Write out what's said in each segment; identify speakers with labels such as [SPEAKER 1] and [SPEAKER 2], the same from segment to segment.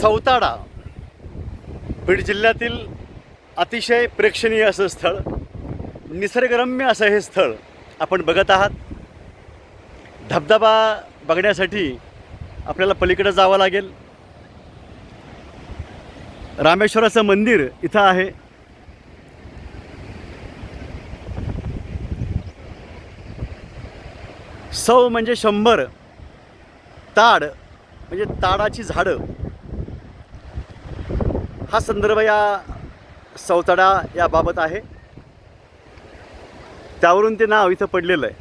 [SPEAKER 1] सौताडा बीड जिल्ह्यातील अतिशय प्रेक्षणीय असं स्थळ निसर्गरम्य असं हे स्थळ आपण बघत आहात. धबधबा बघण्यासाठी आपल्याला पलीकडे जावं लागेल. रामेश्वराचं मंदिर इथं आहे. सौ म्हणजे शंभर ताड म्हणजे ताडाची झाडं. हा संदर्भ या सौताडा याबाबत आहे. त्यावरून ते नाव इथं पडलेलं आहे.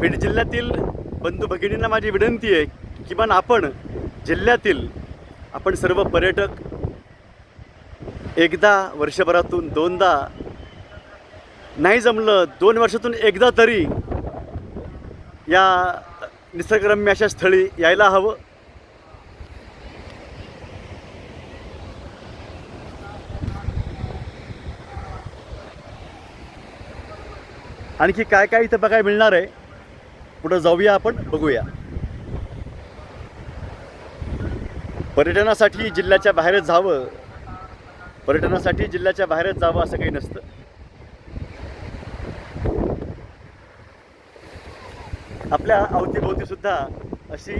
[SPEAKER 1] बीड जिल्ह्यातील बंधू भगिनींना माझी विनंती आहे किमान आपण जिल्ह्यातील आपण सर्व पर्यटक एकदा वर्षभरातून दोनदा नाही जमलं दोन वर्षातून एकदा तरी या निसर्गरम्य अशा स्थळी यायला हवं. आणखी काय काय इथं बघायला मिळणार आहे? पुढं जाऊया आपण बघूया. पर्यटनासाठी जिल्ह्याच्या बाहेरच जावं. पर्यटनासाठी जिल्ह्याच्या बाहेरच जावं असं काही नसतं. आपल्या अवतीभोवती सुद्धा अशी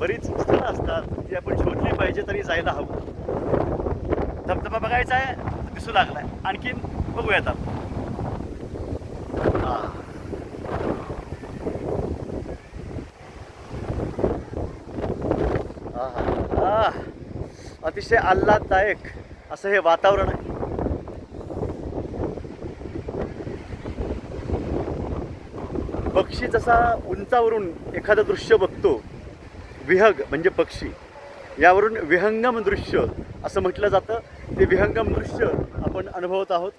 [SPEAKER 1] बरीच स्थळं असतात ती आपण शोधली पाहिजे तरी जायला हवं. धबधबा बघायचा आहे दिसू लागलाय. आणखीन बघूयात आपण. अतिशय आल्हाददायक असं हे वातावरण आहे. पक्षी जसा उंचावरून एखादं दृश्य बघतो विहग म्हणजे पक्षी यावरून विहंगम दृश्य असं म्हटलं जातं. ते विहंगम दृश्य आपण अनुभवत आहोत.